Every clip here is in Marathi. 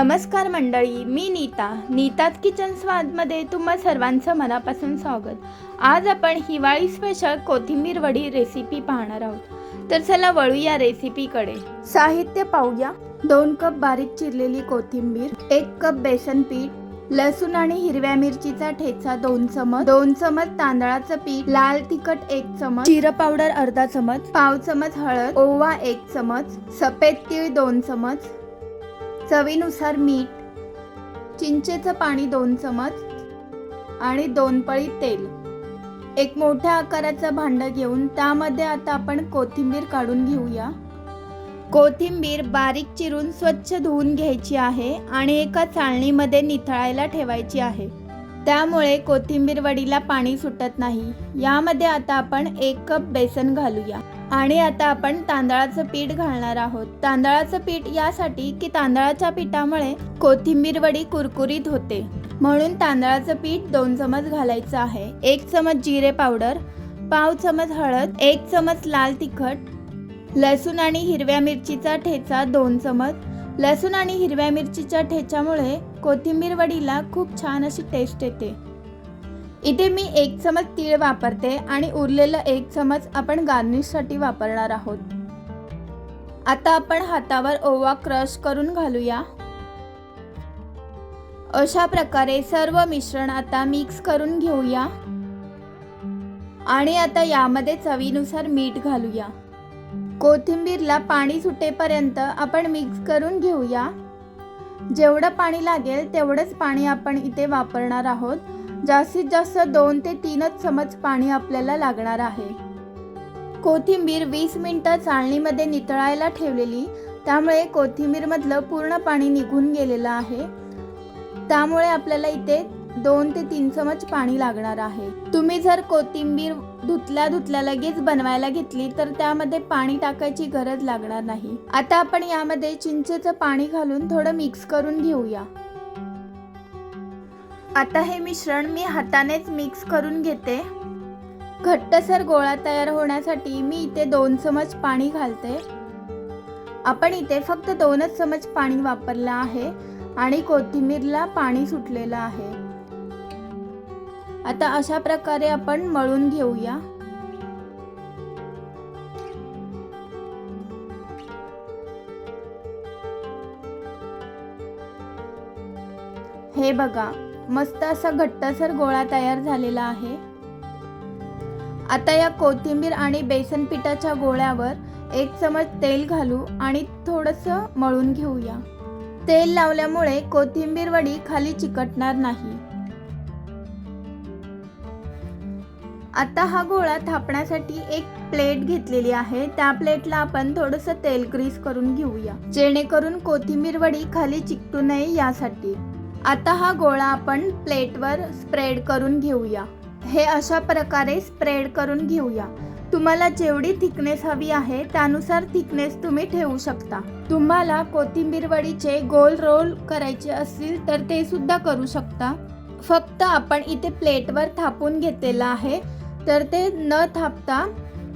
नमस्कार मंडळी मी नीता. नीताच किचन स्वादमध्ये तुम्हा सर्वांचं मनापासून स्वागत. आज आपण हिवाळी स्पेशल कोथिंबीर वडी रेसिपी पाहणार आहोत. तर चला वळू या रेसिपीकडे साहित्य पाहूया. दोन कप बारीक चिरलेली कोथिंबीर एक कप बेसन पीठ लसूण आणि हिरव्या मिरचीचा ठेचा दोन चमच दोन चमच तांदळाचं पीठ लाल तिखट एक चमच जिरं पावडर अर्धा चमच पाव चमच हळद ओवा एक चमच सफेद तीळ दोन चमच चवीनुसार मीठ चिंचेचं पाणी दोन चमच आणि दोन पळी तेल. एक मोठ्या आकाराचं भांडं घेऊन त्यामध्ये आता आपण कोथिंबीर काढून घेऊया. कोथिंबीर बारीक चिरून स्वच्छ धुवून घ्यायची आहे आणि एका चाळणीमध्ये निथळायला ठेवायची आहे. त्यामुळे कोथिंबीर वडीला पाणी सुटत नाही. यामध्ये आता आपण एक कप बेसन घालूया. आणि आता आपण तांदळाचं पीठ घालणार आहोत. तांदळाचं पीठ यासाठी की तांदळाच्या पिठामुळे कोथिंबीर वडी कुरकुरीत होते. म्हणून तांदळाचं पीठ दोन चमच घालायचं आहे. एक चमच जिरे पावडर पाव चमच हळद एक चमच लाल तिखट लसूण आणि हिरव्या मिरचीचा ठेचा दोन चमच. लसूण आणि हिरव्या मिरचीच्या ठेच्यामुळे कोथिंबीर वडीला खूप छान अशी टेस्ट येते. इथे मी एक चमच तीळ वापरते आणि उरलेलं एक चमच आपण गार्निशसाठी वापरणार आहोत. आता आपण हातावर ओवा क्रश करून घालूया. अशा प्रकारे सर्व मिश्रण आता मिक्स करून घेऊया. आणि आता यामध्ये चवीनुसार मीठ घालूया. कोथिंबीरला पाणी सुटेपर्यंत आपण मिक्स करून घेऊया. जेवढं पाणी लागेल तेवढंच पाणी आपण इथे वापरणार आहोत. जास्तीत जास्त दोन ते तीनच चमच पाणी आपल्याला लागणार आहे. कोथिंबीर वीस मिनटं चाळणीमध्ये नितळायला ठेवलेली. त्यामुळे कोथिंबीरमधलं पूर्ण पाणी निघून गेलेलं आहे. त्यामुळे आपल्याला इथे दोन ते तीन चमच पाणी लागणार आहे. तुम्ही जर कोथिंबीर धुतल्या धुतल्या लगेच बनवायला घेतली तर त्यामध्ये पाणी टाकायची गरज लागणार नाही. आता आपण यामध्ये चिंचेचं पाणी घालून थोडं मिक्स करून घेऊया. आता हे मिश्रण मी हातानेच मिक्स करून घेते. घट्टसर गोळा तयार होण्यासाठी मी इथे दोन चमच पाणी घालते. आपण इथे फक्त दोनच चमच पाणी वापरलं आहे आणि कोथिंबीरला पाणी सुटलेलं आहे. आता अशा प्रकारे आपण मळून घेऊया. हे बघा मस्त असा घट्टसर गोळा तयार झालेला आहे. आता या कोथिंबीर आणि बेसन पिठाच्या गोळ्यावर एक चमच तेल घालू आणि थोडंसं मळून घेऊया. तेल लावल्यामुळे कोथिंबीर वडी खाली चिकटणार नाही. आता हा गोळा थापण्यासाठी एक प्लेट घेतलेली आहे. त्या प्लेटला आपण थोडंसं तेल ग्रीस करून घेऊया. जेणेकरून कोथिंबीर वडी खाली चिकटू नये यासाठी. आता हा गोळा आपण प्लेटवर स्प्रेड करून घेऊया. हे अशा प्रकारे स्प्रेड करून घेऊया. तुम्हाला जेवढी थिकनेस हवी आहे त्यानुसार थिकनेस तुम्ही ठेवू शकता. तुम्हाला कोथिंबीर वडीचे गोल रोल करायचे असतील तर ते सुद्धा करू शकता. फक्त आपण इथे प्लेटवर थापून घेतलेलं आहे. तर ते न थापता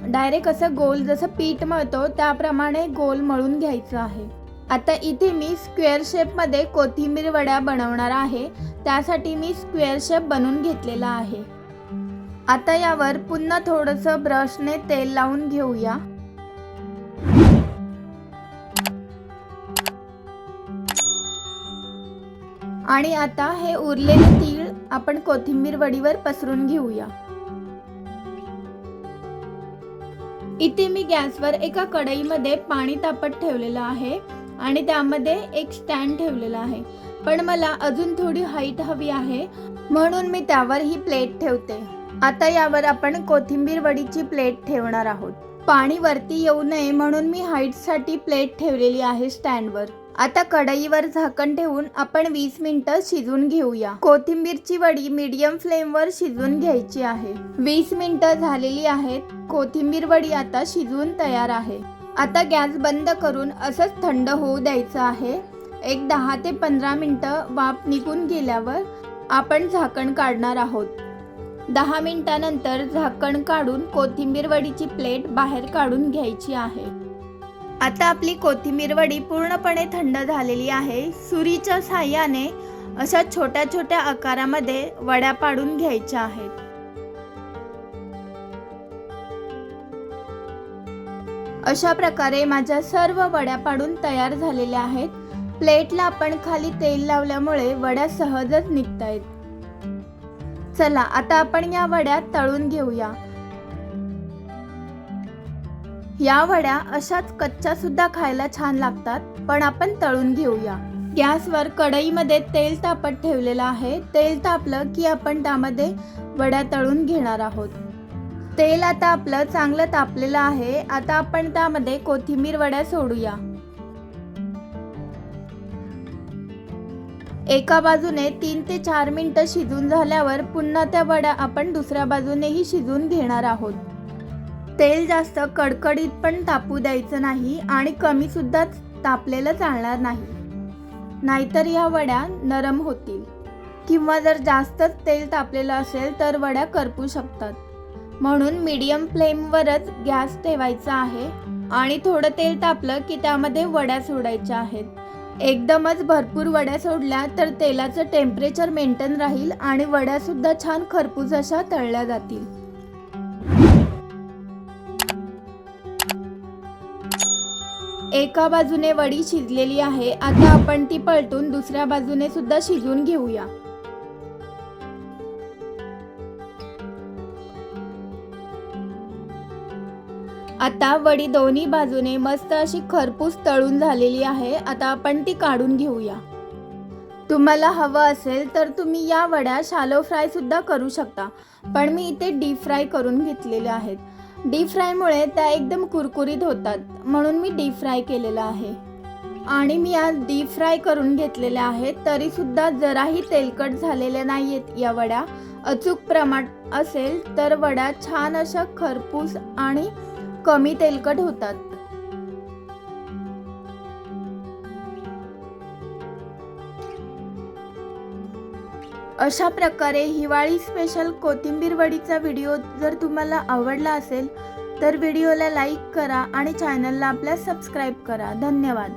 डायरेक्ट असं गोल जसं पीठ मळतो त्याप्रमाणे गोल मळून घ्यायचं आहे. आता इथे मी स्क्वेअर शेपमध्ये कोथिंबीर वड्या बनवणार आहे. त्यासाठी मी स्क्वेअर शेप बनवून घेतलेला आहे. आता यावर पुन्हा थोडंसं ब्रशने तेल लावून घेऊया. आणि आता हे उरलेले तीळ आपण कोथिंबीर वडीवर पसरून घेऊया. इथे मी गॅसवर एका कढईमध्ये पाणी तापत ठेवलेलं आहे आणि त्यामध्ये एक स्टँड ठेवलेला आहे. पण मला अजून थोडी हाईट हवी आहे म्हणून मी त्यावर ही प्लेट ठेवते. आता यावर आपण कोथिंबीर वडीची प्लेट ठेवणार आहोत. पाणी वरती येऊ नये म्हणून मी हाईटसाठी प्लेट ठेवलेली आहे स्टँडवर. आता कढईवर झाकण ठेवून आपण वीस मिनिटं शिजवून घेऊया. कोथिंबीरची वडी मीडियम फ्लेमवर शिजवून घ्यायची आहे. वीस मिनिटं झालेली आहेत. कोथिंबीर वडी आता शिजवून तयार आहे. आता गॅस बंद करून असंच थंड होऊ द्यायचं आहे. एक दहा ते पंधरा मिनटं वाफ निघून गेल्यावर आपण झाकण काढणार आहोत. दहा मिनिटानंतर झाकण काढून कोथिंबीर वडीची प्लेट बाहेर काढून घ्यायची आहे. आता आपली कोथिंबीर वडी पूर्णपणे थंड झालेली आहे. सुरीच्या साह्याने अशा छोट्या छोट्या आकारामध्ये वड्या पाडून घ्यायच्या आहेत. अशा प्रकारे माझ्या सर्व वड्या पाडून तयार झालेल्या आहेत. प्लेटला आपण खाली तेल लावल्यामुळे वड्या सहजच निघतायत. चला आता आपण या वड्या तळून घेऊया. या वड्या अशाच कच्च्या सुद्धा खायला छान लागतात पण आपण तळून घेऊया. गॅसवर कढईमध्ये तेल तापत ठेवलेलं आहे. तेल तापलं की आपण त्यामध्ये वड्या तळून घेणार आहोत. तेल आता आपलं चांगलं तापलेलं आहे. आता आपण त्यामध्ये कोथिंबीर वड्या सोडूया. एका बाजूने तीन ते चार मिनिटं शिजून झाल्यावर पुन्हा त्या वड्या आपण दुसऱ्या बाजूनेही शिजून घेणार आहोत. तेल जास्त कडकडीत पण तापू द्यायचं नाही आणि कमी सुद्धा तापलेलं चालणार नाही. नाहीतर या वड्या नरम होतील. किंवा जर जास्तच तेल तापलेलं असेल तर वड्या करपू शकतात. म्हणून मीडियम फ्लेमवरच गॅस ठेवायचा आहे आणि थोडं तेल तापलं की त्यामध्ये वड्या सोडायच्या आहेत. एकदमच भरपूर वड्या सोडल्या तर तेलाचं टेम्परेचर मेंटेन राहील आणि वड्यासुद्धा छान खरपूस अशा तळल्या जातील. एका बाजूने वडी शिजलेली आहे. आता आपण ती पलटून दुसऱ्या बाजूने सुद्धा शिजवून घेऊया. आता वडी दोन्ही बाजूने मस्त अशी खरपूस तळून झालेली आहे. आता आपण ती काढून घेऊया. तुम्हाला हवं असेल तर तुम्ही या वड्या शालो फ्राय सुद्धा करू शकता. पण मी इथे डीप फ्राय करून घेतलेल्या आहेत. डीप फ्रायमुळे त्या एकदम कुरकुरीत होतात. म्हणून मी डीप फ्राय केलेलं आहे. आणि मी आज डीप फ्राय करून घेतलेल्या आहेत तरीसुद्धा जराही तेलकट झालेल्या नाही आहेत या वड्या. अचूक प्रमाण असेल तर वड्या छान अशा खरपूस आणि कमी तेलकट होतात. अशा प्रकारे हिवाळी स्पेशल कोथिंबीर वडीचा व्हिडिओ जर तुम्हाला आवडला असेल तर व्हिडिओला लाईक करा आणि चॅनलला आपल्या सबस्क्राईब करा. धन्यवाद.